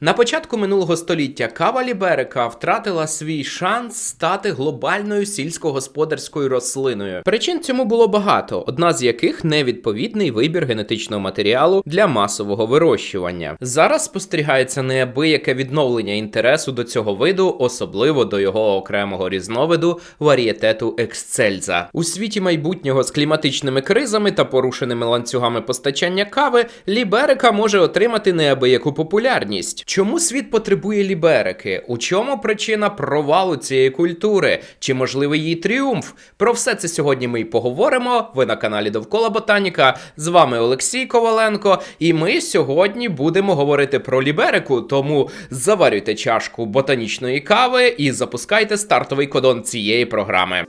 На початку минулого століття кава Ліберика втратила свій шанс стати глобальною сільськогосподарською рослиною. Причин цьому було багато, одна з яких невідповідний вибір генетичного матеріалу для масового вирощування. Зараз спостерігається неабияке відновлення інтересу до цього виду, особливо до його окремого різновиду варієтету ексцельза. У світі майбутнього з кліматичними кризами та порушеними ланцюгами постачання кави Ліберика може отримати неабияку популярність. Чому світ потребує ліберики? У чому причина провалу цієї культури? Чи можливий її тріумф? Про все це сьогодні ми й поговоримо. Ви на каналі Довкола Ботаніка. З вами Олексій Коваленко, і ми сьогодні будемо говорити про ліберику. Тому заварюйте чашку ботанічної кави і запускайте стартовий кодон цієї програми.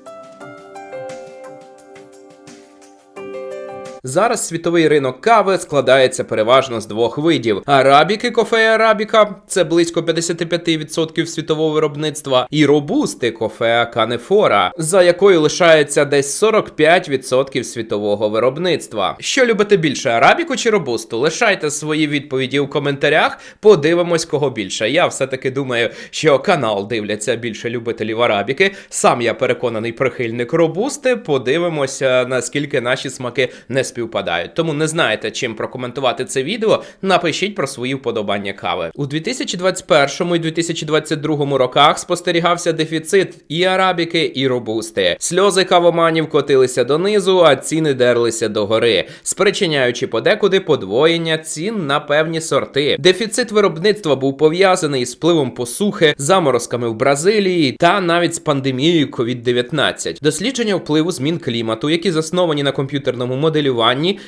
Зараз світовий ринок кави складається переважно з двох видів: арабіки кофе арабіка це близько 55% світового виробництва, і робусти кофе канефора, за якою лишається десь 45% світового виробництва. Що любите більше, арабіку чи робусту? Лишайте свої відповіді у коментарях. Подивимось, кого більше. Я все-таки думаю, що канал дивляться більше любителів арабіки. Сам я переконаний прихильник робусти. Подивимося, наскільки наші смаки не співпадають. Тому не знаєте, чим прокоментувати це відео. Напишіть про свої вподобання кави. У 2021 і 2022 роках спостерігався дефіцит і арабіки, і робусти. Сльози кавоманів котилися донизу, а ціни дерлися догори, спричиняючи подекуди подвоєння цін на певні сорти. Дефіцит виробництва був пов'язаний з впливом посухи, заморозками в Бразилії та навіть з пандемією COVID-19. Дослідження впливу змін клімату, які засновані на комп'ютерному моделюванні,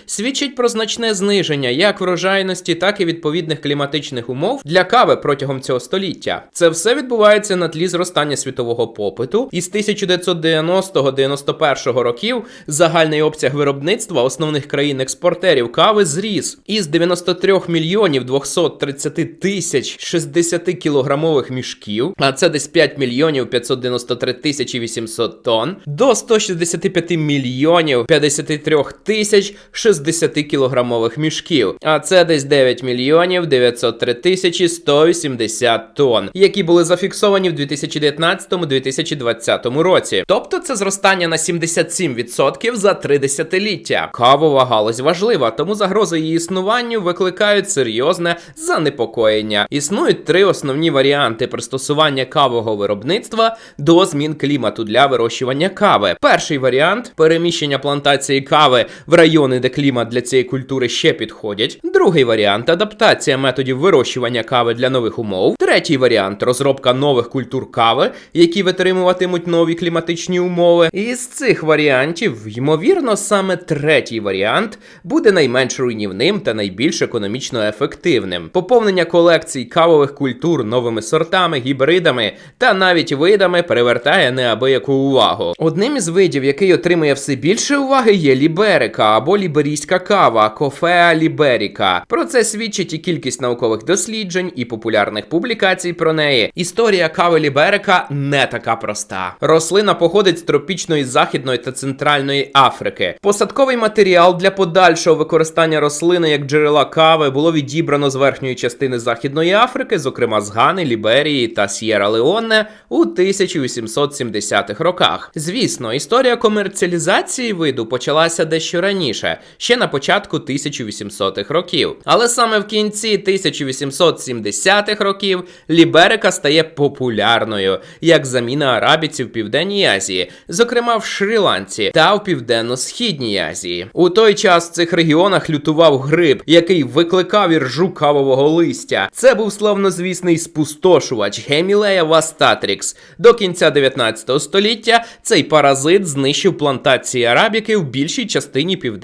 свідчить про значне зниження як врожайності, так і відповідних кліматичних умов для кави протягом цього століття. Це все відбувається на тлі зростання світового попиту. Із 1990-91 років загальний обсяг виробництва основних країн-експортерів кави зріс із 93 мільйонів 230 тисяч 60 кілограмових мішків, а це десь 5 мільйонів 593 тисячі 800 тонн, до 165 мільйонів 53 тисяч 60 кілограмових мішків, а це десь 9 мільйонів 903 тисячі 180 тонн, які були зафіксовані в 2019-2020 році. Тобто це зростання на 77% за три десятиліття. Кавова галузь важлива, тому загрози її існуванню викликають серйозне занепокоєння. Існують три основні варіанти пристосування кавового виробництва до змін клімату для вирощування кави. Перший варіант переміщення плантації кави в райони, де клімат для цієї культури ще підходять. Другий варіант адаптація методів вирощування кави для нових умов. Третій варіант розробка нових культур кави, які витримуватимуть нові кліматичні умови. І з цих варіантів, ймовірно, саме третій варіант буде найменш руйнівним та найбільш економічно ефективним. Поповнення колекцій кавових культур новими сортами, гібридами та навіть видами привертає неабияку увагу. Одним із видів, який отримує все більше уваги, є ліберика або ліберійська кава кофеа ліберіка. Про це свідчить і кількість наукових досліджень і популярних публікацій про неї. Історія кави ліберика не така проста. Рослина походить з тропічної західної та центральної Африки. Посадковий матеріал для подальшого використання рослини як джерела кави було відібрано з верхньої частини Західної Африки, зокрема з Гани, Ліберії та С'єра Леоне у 1870-х роках. Звісно, історія комерціалізації виду почалася дещо раніше, ще на початку 1800-х років. Але саме в кінці 1870-х років Ліберика стає популярною як заміна арабіців в Південній Азії, зокрема в Шрі-Ланці та в Південно-Східній Азії. У той час в цих регіонах лютував гриб, який викликав іржу кавового листя. Це був славнозвісний спустошувач Гемілея вастатрікс. До кінця 19 століття цей паразит знищив плантації арабіки в більшій частині Південної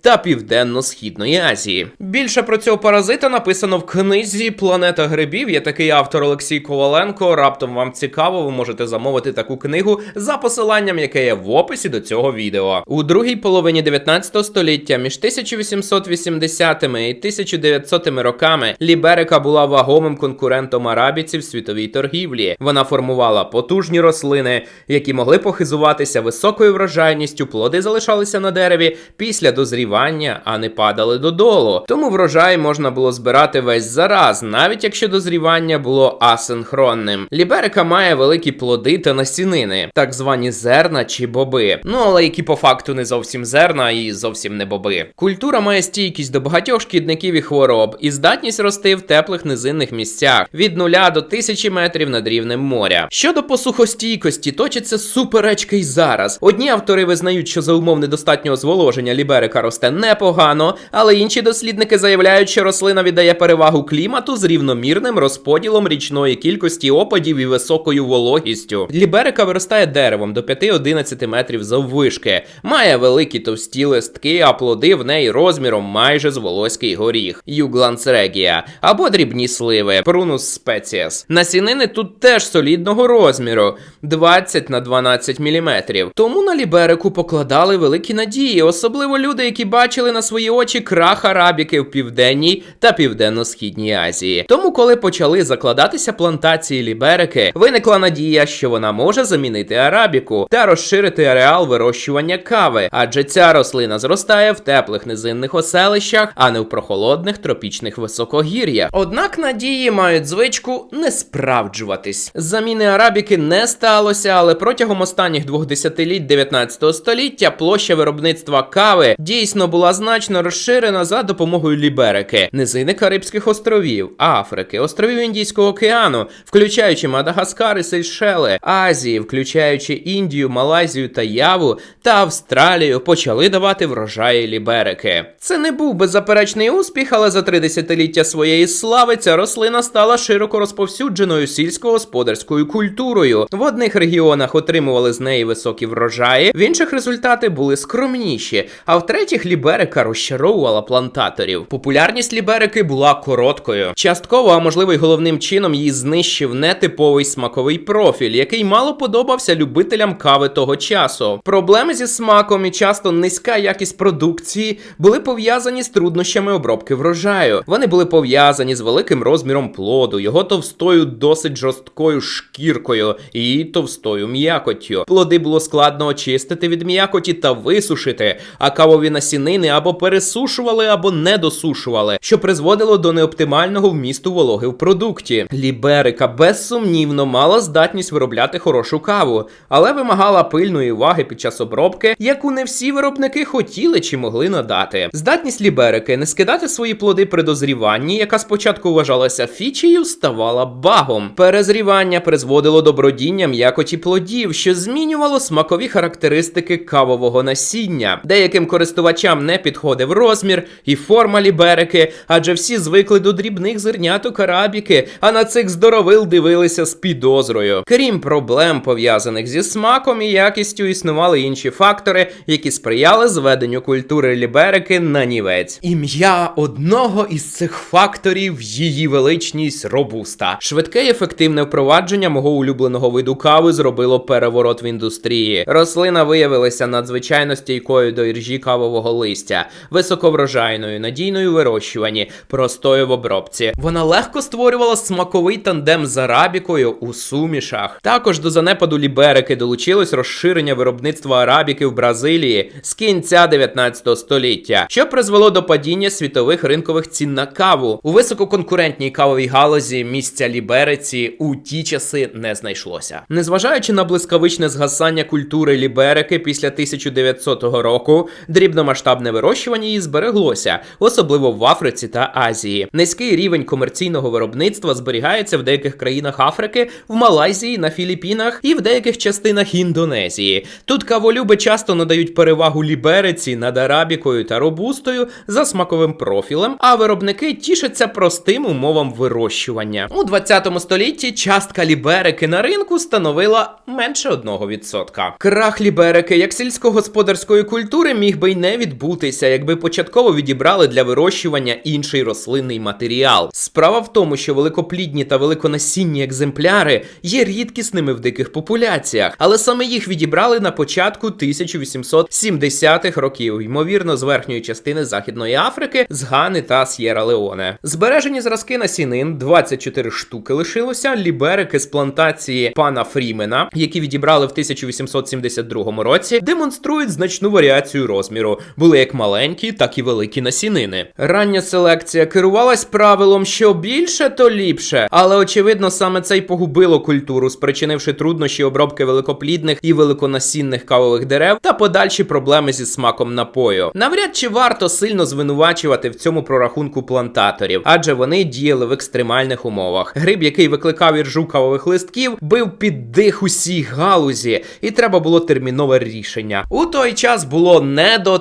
та Південно-Східної Азії. Більше про цього паразита написано в книзі Планета грибів. Є такий автор Олексій Коваленко. Раптом вам цікаво, ви можете замовити таку книгу за посиланням, яке є в описі до цього відео. У другій половині 19 століття, між 1880 і 1900 роками, Ліберика була вагомим конкурентом арабіців світовій торгівлі. Вона формувала потужні рослини, які могли похизуватися високою врожайністю, плоди залишалися на дереві після дозрівання, а не падали додолу. Тому врожай можна було збирати весь зараз, навіть якщо дозрівання було асинхронним. Ліберика має великі плоди та насінини, так звані зерна чи боби. Ну але які по факту не зовсім зерна і зовсім не боби. Культура має стійкість до багатьох шкідників і хвороб і здатність рости в теплих низинних місцях від нуля до тисячі метрів над рівнем моря. Щодо посухостійкості, точаться суперечки й зараз. Одні автори визнають, що за умов недостатнього зволоження ліберика росте непогано, але інші дослідники заявляють, що рослина віддає перевагу клімату з рівномірним розподілом річної кількості опадів і високою вологістю. Ліберика виростає деревом до 5-11 метрів заввишки, має великі товсті листки, а плоди в неї розміром майже з волоський горіх, югланс регія, або дрібні сливи, прунус спеціас. Насінини тут теж солідного розміру 20 на 12 мм. Тому на ліберику покладали великі надії, особливо люди, які бачили на свої очі крах арабіки в південній та південно-східній Азії. Тому, коли почали закладатися плантації ліберики, виникла надія, що вона може замінити арабіку та розширити ареал вирощування кави, адже ця рослина зростає в теплих низинних оселищах, а не в прохолодних тропічних високогір'ях. Однак надії мають звичку не справджуватись. Заміни арабіки не сталося, але протягом останніх двох десятиліть 19 століття площа виробництва кави дійсно була значно розширена за допомогою ліберики, низини Карибських островів, Африки, островів Індійського океану, включаючи Мадагаскар і Сейшели, Азії, включаючи Індію, Малайзію та Яву та Австралію, почали давати врожаї ліберики. Це не був беззаперечний успіх, але за три десятиліття своєї слави ця рослина стала широко розповсюдженою сільськогосподарською культурою. В одних регіонах отримували з неї високі врожаї, в інших результати були скромніші, а в третіх ліберика розчаровувала плантаторів. Популярність ліберики була короткою. Частково, а можливо й головним чином, її знищив нетиповий смаковий профіль, який мало подобався любителям кави того часу. Проблеми зі смаком і часто низька якість продукції були пов'язані з труднощами обробки врожаю. Вони були пов'язані з великим розміром плоду, його товстою, досить жорсткою шкіркою і товстою м'якоттю. Плоди було складно очистити від м'якоті та висушити, а кавові насінини або пересушували, або не досушували, що призводило до неоптимального вмісту вологи в продукті. Ліберика безсумнівно мала здатність виробляти хорошу каву, але вимагала пильної уваги під час обробки, яку не всі виробники хотіли чи могли надати. Здатність ліберики не скидати свої плоди при дозріванні, яка спочатку вважалася фічею, ставала багом. Перезрівання призводило до бродіння м'якоті плодів, що змінювало смакові характеристики кавового насіння. Деяким користувачам не підходив розмір і форма ліберики, адже всі звикли до дрібних зерняток арабіки, а на цих здоровил дивилися з підозрою. Крім проблем, пов'язаних зі смаком і якістю, існували інші фактори, які сприяли зведенню культури ліберики на нівець. Ім'я одного із цих факторів її величність робуста. Швидке і ефективне впровадження мого улюбленого виду кави зробило переворот в індустрії. Рослина виявилася надзвичайно стійкою до іржі кавового листя, високоврожайною, надійною вирощуванні, простою в обробці. Вона легко створювала смаковий тандем з арабікою у сумішах. Також до занепаду ліберики долучилось розширення виробництва арабіки в Бразилії з кінця 19 століття, що призвело до падіння світових ринкових цін на каву. У висококонкурентній кавовій галузі місця лібериці у ті часи не знайшлося. Незважаючи на блискавичне згасання культури ліберики після 1900 року, дрібномасштабне вирощування її збереглося, особливо в Африці та Азії. Низький рівень комерційного виробництва зберігається в деяких країнах Африки, в Малайзії, на Філіппінах і в деяких частинах Індонезії. Тут каволюби часто надають перевагу лібериці над арабікою та робустою за смаковим профілем, а виробники тішаться простим умовам вирощування. У 20 столітті частка ліберики на ринку становила менше 1%. Крах ліберики як сільськогосподарської культури міг би й не відбутися, якби початково відібрали для вирощування інший рослинний матеріал. Справа в тому, що великоплідні та великонасінні екземпляри є рідкісними в диких популяціях, але саме їх відібрали на початку 1870-х років, ймовірно, з верхньої частини Західної Африки, з Гани та С'єра Леоне. Збережені зразки насінин 24 штуки лишилося. Ліберики з плантації пана Фрімена, які відібрали в 1872 році, демонструють значну варіацію розміру. Були як маленькі, так і великі насінини. Рання селекція керувалась правилом, що більше, то ліпше. Але очевидно, саме це й погубило культуру, спричинивши труднощі обробки великоплідних і великонасінних кавових дерев та подальші проблеми зі смаком напою. Навряд чи варто сильно звинувачувати в цьому прорахунку плантаторів, адже вони діяли в екстремальних умовах. Гриб, який викликав іржу кавових листків, бив під дих усій галузі, і треба було термінове рішення. У той час було не до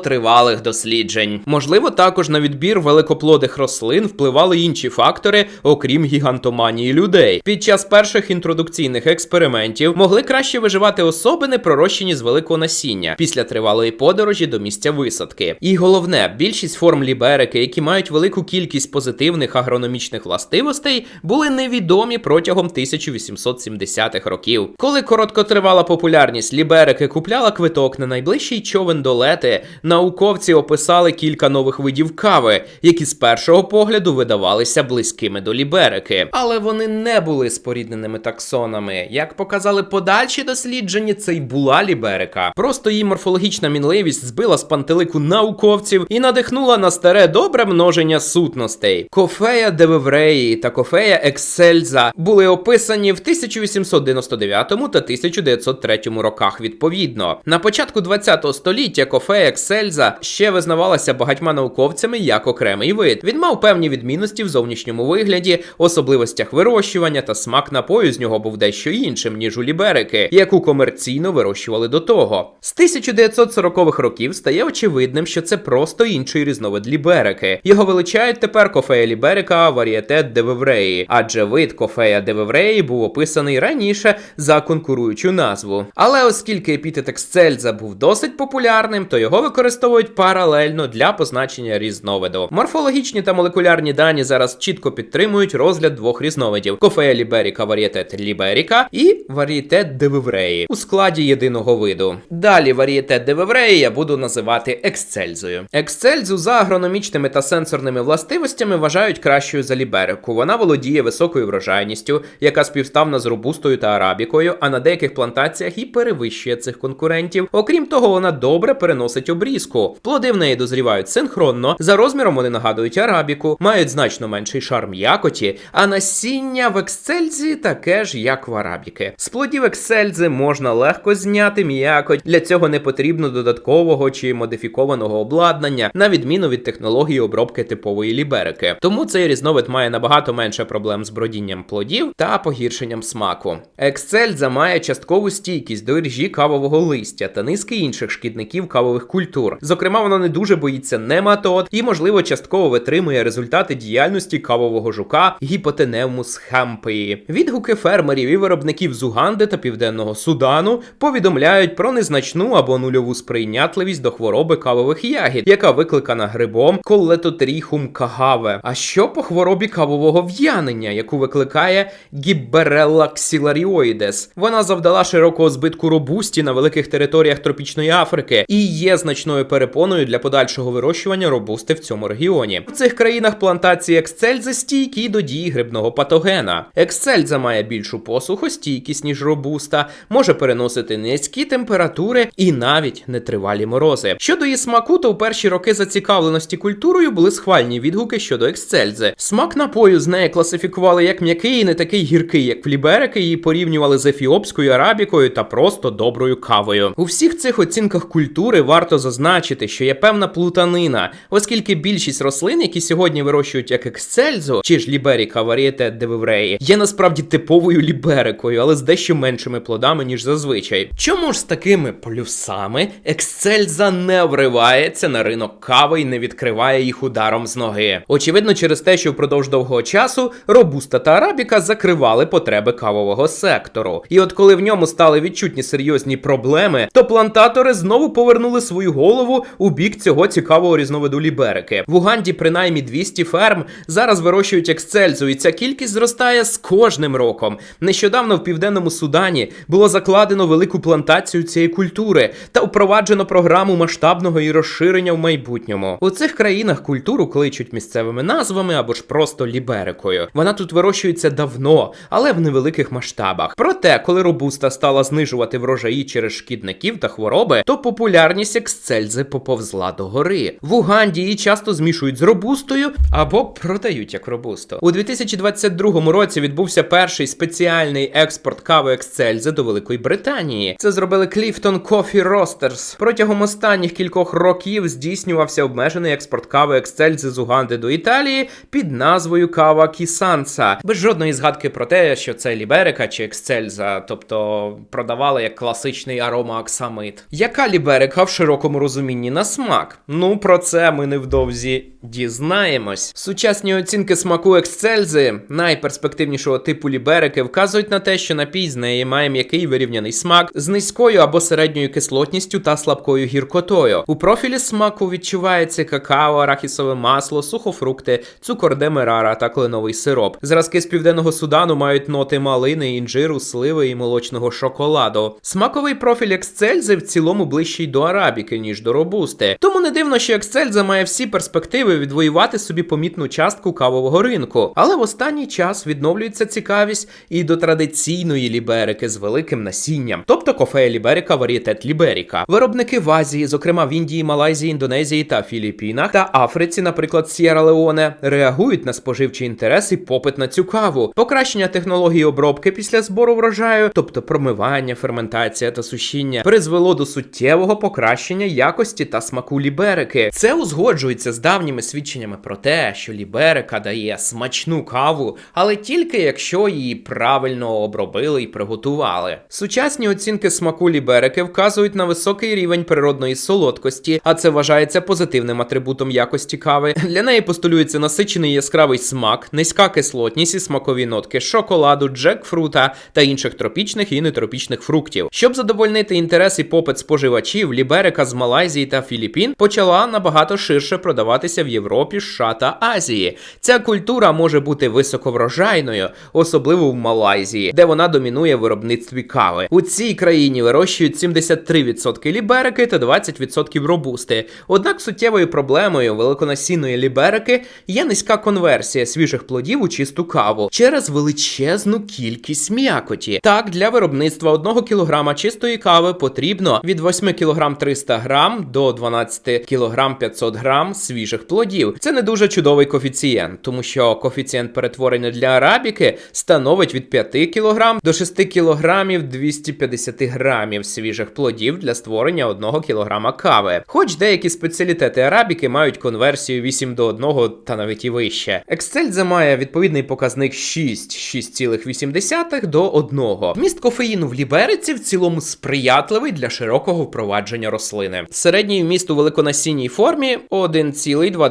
досліджень. Можливо, також на відбір великоплодих рослин впливали інші фактори, окрім гігантоманії людей. Під час перших інтродукційних експериментів могли краще виживати особини, пророщені з великого насіння після тривалої подорожі до місця висадки. І головне, більшість форм ліберики, які мають велику кількість позитивних агрономічних властивостей, були невідомі протягом 1870-х років. Коли короткотривала популярність ліберики купляла квиток на найближчий човен до лети, науковці описали кілька нових видів кави, які з першого погляду видавалися близькими до ліберики, але вони не були спорідненими таксонами. Як показали подальші дослідження, це й була ліберика. Просто її морфологічна мінливість збила з пантелику науковців і надихнула на старе добре множення сутностей. Кофея Девевреї та кофея Ексельза були описані в 1899 та 1903 роках відповідно. На початку 20 століття кофея Ексельза ще визнавалася багатьма науковцями як окремий вид. Він мав певні відмінності в зовнішньому вигляді, особливостях вирощування та смак напою з нього був дещо іншим, ніж у ліберики, яку комерційно вирощували до того. З 1940-х років стає очевидним, що це просто інший різновид ліберики. Його величають тепер кофея ліберика варієте девевреї, адже вид кофея девевреї був описаний раніше за конкуруючу назву. Але оскільки епітет Ексцельза був досить популярним, то його використовують паралельно для позначення різновиду. Морфологічні та молекулярні дані зараз чітко підтримують розгляд двох різновидів: кофея ліберіка варієтет ліберіка і варієтет девевреї у складі єдиного виду. Далі варієтет девевреї я буду називати ексцельзою. Ексцельзу за агрономічними та сенсорними властивостями вважають кращою за ліберику. Вона володіє високою врожайністю, яка співставна з робустою та арабікою, а на деяких плантаціях і перевищує цих конкурентів. Окрім того, вона добре переносить обрізку. Плоди в неї дозрівають синхронно, за розміром вони нагадують арабіку, мають значно менший шар м'якоті, а насіння в ексцельзі таке ж, як в арабіки. З плодів ексельзи можна легко зняти м'якоть. Для цього не потрібно додаткового чи модифікованого обладнання, на відміну від технології обробки типової ліберики. Тому цей різновид має набагато менше проблем з бродінням плодів та погіршенням смаку. Ексцельза має часткову стійкість до іржі кавового листя та низки інших шкідників кавових культур. Зокрема, вона не дуже боїться нематод і, можливо, частково витримує результати діяльності кавового жука гіпотеневмус хемпеї. Відгуки фермерів і виробників з Уганди та Південного Судану повідомляють про незначну або нульову сприйнятливість до хвороби кавових ягід, яка викликана грибом колетотріхум кагаве. А що по хворобі кавового в'янення, яку викликає гібберелла ксіларіоїдес? Вона завдала широкого збитку робусті на великих територіях тропічної Африки і є значною перепоною для подальшого вирощування робусти в цьому регіоні. В цих країнах плантації ексцельзи стійкі до дії грибного патогена. Ексцельза має більшу посухостійкість, ніж робуста, може переносити низькі температури і навіть нетривалі морози. Щодо її смаку, то у перші роки зацікавленості культурою були схвальні відгуки щодо ексцельзи. Смак напою з неї класифікували як м'який і не такий гіркий, як фліберики, її порівнювали з ефіопською арабікою та просто доброю кавою. У всіх цих оцінках культури варто зазначити, що є певна плутанина, оскільки більшість рослин, які сьогодні вирощують як ексцельзу, чи ж ліберіка варієте девевреї, є насправді типовою ліберикою, але з дещо меншими плодами, ніж зазвичай. Чому ж з такими плюсами ексцельза не вривається на ринок кави і не відкриває їх ударом з ноги? Очевидно, через те, що впродовж довгого часу робуста та арабіка закривали потреби кавового сектору. І от коли в ньому стали відчутні серйозні проблеми, то плантатори знову повернули свою голову у бік цього цікавого різновиду ліберики. В Уганді принаймні 200 ферм зараз вирощують ексцельзу, і ця кількість зростає з кожним роком. Нещодавно в південному Судані було закладено велику плантацію цієї культури та впроваджено програму масштабного і розширення в майбутньому. У цих країнах культуру кличуть місцевими назвами або ж просто ліберикою. Вона тут вирощується давно, але в невеликих масштабах. Проте, коли робуста стала знижувати врожаї через шкідників та хвороби, то популярність ексцельзи поповзла до гори. В Уганді її часто змішують з робустою або продають як робусту. У 2022 році відбувся перший спеціальний експорт кави ексцельзи до Великої Британії. Це зробили Clifton Coffee Roasters. Протягом останніх кількох років здійснювався обмежений експорт кави ексцельзи з Уганди до Італії під назвою Кава Кісанса. Без жодної згадки про те, що це Ліберика чи Ексцельза, тобто продавали як класичний аромаоксамит. Яка Ліберика в широкому розумінні на смак? Ну про це ми невдовзі дізнаємось. Сучасні оцінки смаку Ексцельзи, найперспективнішого типу Ліберики, вказують на те, що напій з неї має м'який вирівняний смак з низькою або середньою кислотністю та слабкою гіркотою. У профілі смаку відчувається какао, арахісове масло, сухофрукти, цукор демерара та кленовий сироп. Зразки з південного Судану мають ноти малини, інжиру, сливи і молочного шоколаду. Смаковий профіль Ексцельзи в цілому ближчий до арабіки, ніж до робусти. Тому не дивно, що Ексцельза має всі перспективи відвоювати собі помітну частку кавового ринку. Але в останній час відновлюється цікавість і до традиційної ліберики з великим насінням, тобто кофея ліберика варієтет ліберіка. Виробники в Азії, зокрема в Індії, Малайзії, Індонезії та Філіппінах та Африці, наприклад, Сєра Леоне, реагують на споживчий інтерес і попит на цю каву, покращення технології обробки після збору врожаю, тобто промивання, ферментація та сушіння, призвело до суттєвого покращення якості та смаку ліберики. Це узгоджується з давніми свідченнями про те, що ліберика дає смачну каву, але тільки якщо її правильно обробили і приготували. Сучасні оцінки смаку ліберики вказують на високий рівень природної солодкості, а це вважається позитивним атрибутом якості кави. Для неї постулюється насичений яскравий смак, низька кислотність і смакові нотки шоколаду, джекфрута та інших тропічних і нетропічних фруктів. Щоб задовольнити інтерес і попит споживачів, ліберика з Малайзії та Філіппін почала набагато ширше продаватися в Європі, США та Азії. Ця культура може бути високоврожайною, особливо в Малайзії, де вона домінує в виробництві кави. У цій країні вирощують 73% ліберики та 20% робусти. Однак суттєвою проблемою великонасінної ліберики є низька конверсія свіжих плодів у чисту каву через величезну кількість м'якоті. Так, для виробництва 1 кг чистої кави потрібно від 8 кг 300 г до 12 кг 500 г свіжих плодів. Це не дуже чудовий коефіцієнт, тому що коефіцієнт перетворення для арабіки становить від 5 кг до 6 кг 250 грамів свіжих плодів для створення 1 кг кави. Хоч деякі спеціалітети арабіки мають конверсію 8 до 1 та навіть і вище. Ексцельза має відповідний показник 6, 6,8 до 1. Вміст кофеїну в лібериці в цілому сприятливий для широкого впровадження рослини. Середній вміст у великонасінній формі 1,2%,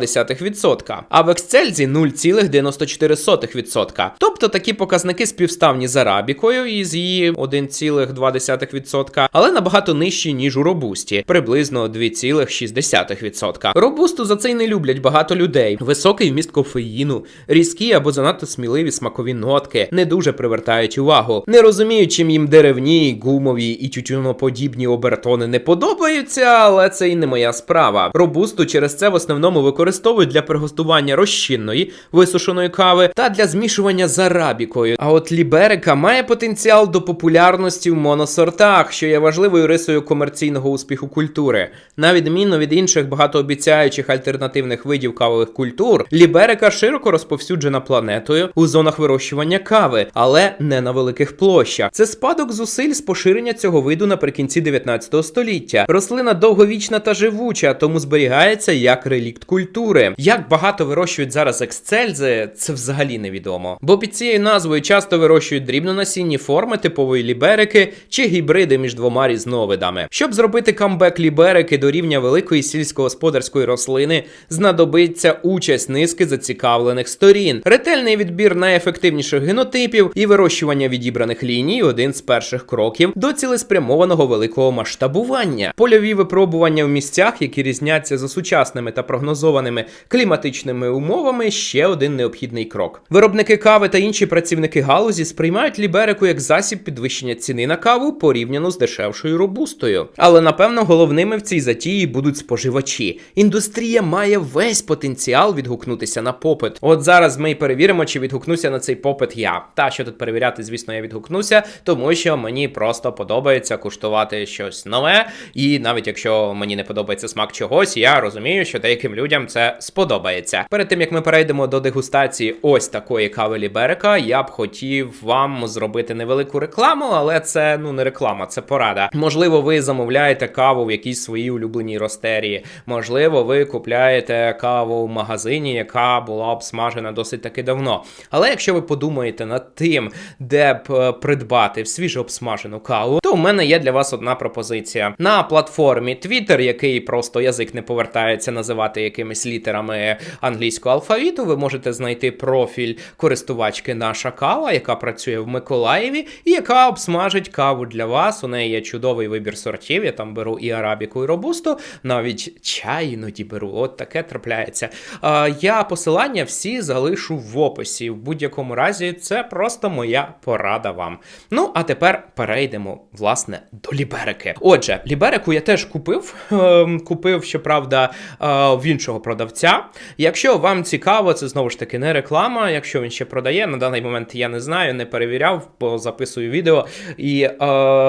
а в ексцельзі 0,94%. Тобто такі показники співставні з арабікою із її 1,2%, але набагато нижчі, ніж у робусті, приблизно 2,6%. Робусту за це й не люблять багато людей. Високий вміст кофеїну, різкі або занадто сміливі смакові нотки не дуже привертають увагу. Не розумію, чим їм деревні, гумові і тютюноподібні обертони не подобаються, але це і не моя справа. Робусту через це в основному використовують для приготування розчинної висушеної кави та для змішування з арабікою. А от ліберика має потенціал до популярності в моносортах, що є важливою рисою комерційного успіху культури. На відміну від інших багатообіцяючих альтернативних видів кавових культур, ліберика широко розповсюджена планетою у зонах вирощування кави, але не на великих площах. Це спадок зусиль з поширення цього виду наприкінці 19 століття. Рослина довговічна та живуча, тому зберігається як релікт культури. Як багато вирощують зараз ексцельзи, це взагалі невідомо. Бо під цією назвою часто вирощують дрібнонасінні форми типової ліберики чи гібриди між двома різновидами. Щоб зробити камбек ліберики до рівня великої сільськогосподарської рослини, знадобиться участь низки зацікавлених сторін, ретельний відбір найефективніших генотипів і вирощування відібраних ліній один з перших кроків до цілеспрямованого великого масштабування. Польові випробування в місцях, які різняться за сучасними та прогнозованими кліматичними умовами, ще один необхідний крок. Виробники кави та інші працівники галузі сприймають ліберику як засіб підвищення ціни на каву порівняно з дешевшою робустою. Але напевно головними в цій затії будуть споживачі. Індустрія має весь потенціал відгукнутися на попит. От зараз ми й перевіримо, чи відгукнуся на цей попит я. Та що тут перевіряти, звісно, я відгукнуся, тому що мені просто подобається куштувати щось нове і навіть якщо мені не подобається смак чогось, я розумію, що деяким людям це сподобається. Перед тим як ми перейдемо до дегустації ось такої кави Ліберека, я б хотів вам зробити невелику рекламу, але це ну не реклама, це порада. Можливо, ви замовляєте каву в якійсь своїй улюбленій ростерії. Можливо, ви купляєте каву в магазині, яка була обсмажена досить таки давно. Але якщо ви подумаєте над тим, де б е, придбати свіжо обсмажену каву, то у мене є для вас одна пропозиція на платформі Twitter, який просто язик не повертається називати якимись літерами англійського алфавіту. Ви можете знайти профіль користувачки наша кава, яка працює в Миколаєві, і яка обсмажить каву для вас. У неї є чудовий вибір сортів. Я там беру і арабіку, і робусту, навіть чай іноді беру. От таке трапляється. Я посилання всі залишу в описі. В будь-якому разі, це просто моя порада вам. Ну, а тепер перейдемо, власне, до ліберики. Отже, ліберику я теж купив. Ем, купив, щоправда, е, в іншого продавця. Якщо вам цікаво, це знову ж таки не реклама. Якщо він ще продає, на даний момент я не знаю, не перевіряв, бо записую відео. І е,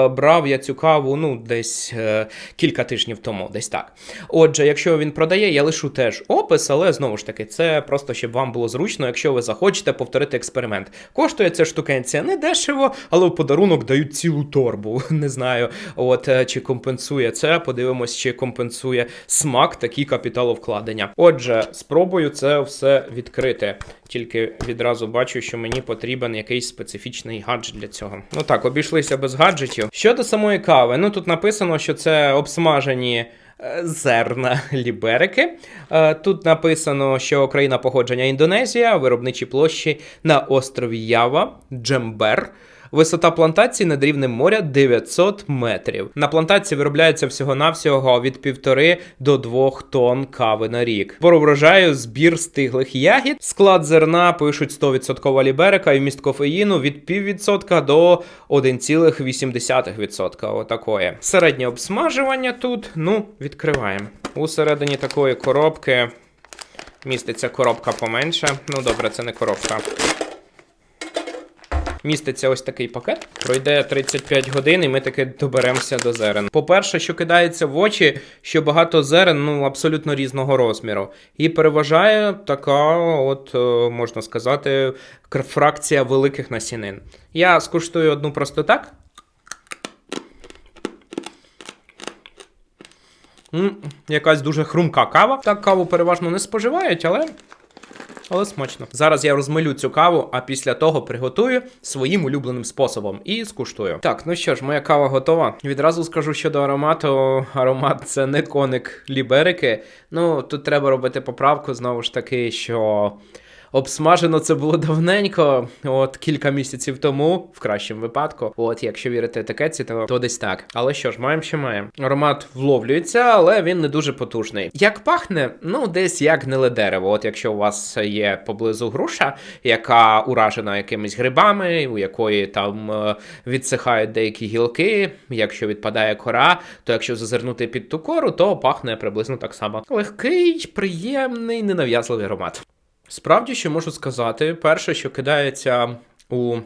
брав я цю каву ну, десь е, кілька тижнів тому, десь так. Отже, якщо він продає, я лишу теж опис, але знову ж таки, це просто щоб вам було зручно, якщо ви захочете повторити експеримент. Коштує ця штукенція не дешево, але в подарунок дають цілу торбу. Не знаю, от е, чи компенсує це. Подивимось, чи компенсує смак такі капіталовкладення. Отже, спробую це все відкрити. Тільки відразу бачу, що мені потрібен якийсь специфічний гаджет для цього. Ну так, обійшлися без гаджетів. Щодо самої кави, ну тут написано, що це обсмажені. е, Зерна ліберики. Е, Тут написано, що країна походження Індонезія, виробничі площі на острові Ява, Джембер. Висота плантації над рівнем моря 900 метрів. На плантації виробляється всього-навсього від 1,5 до 2 тонн кави на рік. Пору врожаю збір стиглих ягід. Склад зерна пишуть 100% ліберика і вміст кофеїну від 0,5% до 1,8%. Отакої. Середнє обсмажування тут. Ну, відкриваємо. Усередині такої коробки міститься коробка поменше. Ну добре, це не коробка. Міститься ось такий пакет. Пройде 35 годин, і ми таки доберемося до зерен. По-перше, що кидається в очі, що багато зерен ну абсолютно різного розміру. І переважає така, от е, можна сказати, фракція великих насінин. Я скуштую одну просто так. Якась дуже хрумка кава. Так каву переважно не споживають, але але смачно. Зараз я розмилю цю каву, а після того приготую своїм улюбленим способом і скуштую. Так, ну що ж, моя кава готова. Відразу скажу щодо аромату. Аромат це не коник ліберики. Ну, тут треба робити поправку знову ж таки, що. Обсмажено це було давненько, от кілька місяців тому, в кращому випадку. От, якщо вірити етикетці, то, то десь так. Але що ж, маємо, що маємо. Аромат вловлюється, але він не дуже потужний. Як пахне, ну десь як гниле дерево. От якщо у вас є поблизу груша, яка уражена якимись грибами, у якої там е, відсихають деякі гілки, якщо відпадає кора, то якщо зазирнути під ту кору, то пахне приблизно так само. Легкий, приємний, ненав'язливий аромат. Справді, що можу сказати, перше, що кидається у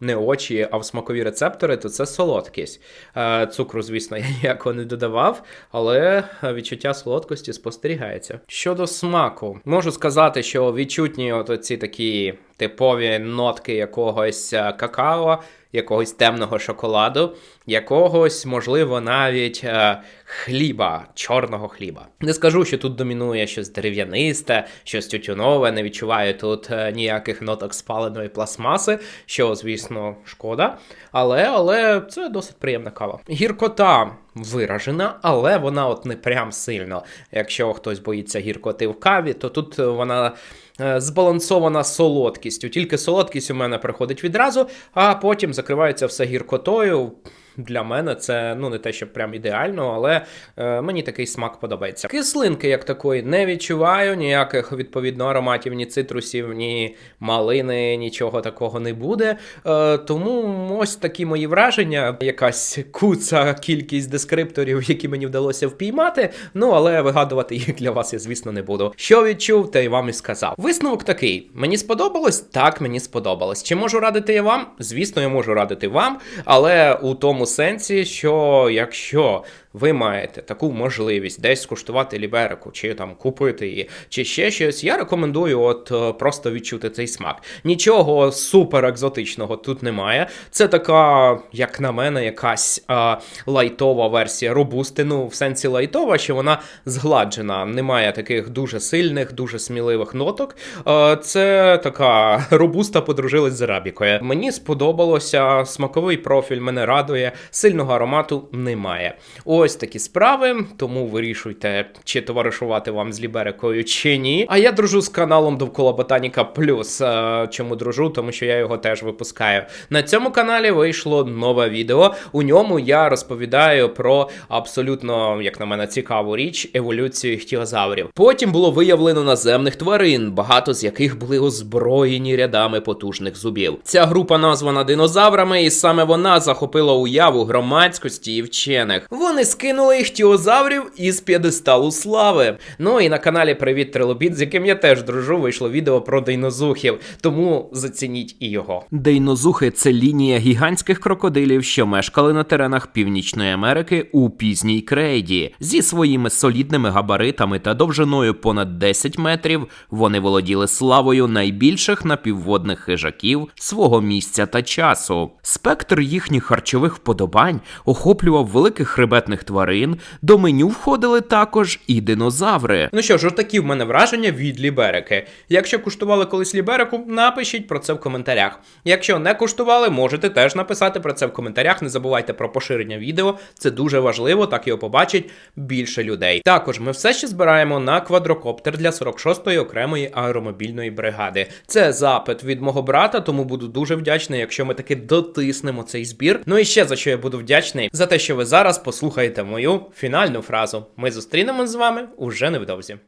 не очі, а в смакові рецептори, то це солодкість. Е, Цукру, звісно, я ніякого не додавав, але відчуття солодкості спостерігається. Щодо смаку, можу сказати, що відчутні от ці такі типові нотки якогось е, какао, якогось темного шоколаду, якогось, можливо, навіть е, хліба, чорного хліба. Не скажу, що тут домінує щось дерев'янисте, щось тютюнове, не відчуваю тут е, ніяких ноток спаленої пластмаси, що, звісно, шкода. Але, але це досить приємна кава. Гіркота виражена, але вона от не прям сильно. Якщо хтось боїться гіркоти в каві, то тут вона. е, Збалансована солодкістю. Тільки солодкість у мене приходить відразу, а потім закривається все гіркотою. Для мене це ну не те, що прям ідеально, але е, мені такий смак подобається. Кислинки, як такої, не відчуваю, ніяких відповідно ароматів, ні цитрусів, ні малини, нічого такого не буде. Е, тому ось такі мої враження, якась куца кількість дескрипторів, які мені вдалося впіймати. Ну але вигадувати їх для вас я, звісно, не буду. Що відчув, те й вам і сказав. Висновок такий: мені сподобалось? Так, мені сподобалось. Чи можу радити я вам? Звісно, я можу радити вам, але у тому сенсі, що якщо ви маєте таку можливість десь скуштувати ліберику, чи там купити її, чи ще щось, я рекомендую от е, просто відчути цей смак. Нічого супер екзотичного тут немає. Це така, як на мене, якась е, лайтова версія робусти. Ну, в сенсі лайтова, що вона згладжена. Немає таких дуже сильних, дуже сміливих ноток. Е, це така робуста подружилась з арабікою. Мені сподобалося, смаковий профіль мене радує, сильного аромату немає. Ось такі справи, тому вирішуйте, чи товаришувати вам з Ліберикою чи ні. А я дружу з каналом Довкола Ботаніка Плюс. Е, Чому дружу? Тому що я його теж випускаю. На цьому каналі вийшло нове відео. У ньому я розповідаю про абсолютно, як на мене, цікаву річ еволюцію іхтіозаврів. Потім було виявлено наземних тварин, багато з яких були озброєні рядами потужних зубів. Ця група названа динозаврами, і саме вона захопила уяву громадськості і вчених. Вони скинули іхтіозаврів із п'єдесталу слави. Ну і на каналі Привіт Трилобіт, з яким я теж дружу, вийшло відео про дейнозухів, тому зацініть і його. Дейнозухи це лінія гігантських крокодилів, що мешкали на теренах Північної Америки у пізній крейді. Зі своїми солідними габаритами та довжиною понад 10 метрів вони володіли славою найбільших напівводних хижаків свого місця та часу. Спектр їхніх харчових вподобань охоплював великих хребетних тварин. До меню входили також і динозаври. Ну що ж, такі в мене враження від ліберики. Якщо куштували колись ліберику, напишіть про це в коментарях. Якщо не куштували, можете теж написати про це в коментарях. Не забувайте про поширення відео, це дуже важливо, так його побачить більше людей. Також ми все ще збираємо на квадрокоптер для 46-ї окремої аеромобільної бригади. Це запит від мого брата, тому буду дуже вдячний, якщо ми таки дотиснемо цей збір. Ну і ще за що я буду вдячний, за те, що ви зараз послухаєте мою фінальну фразу. Ми зустрінемось з вами уже невдовзі.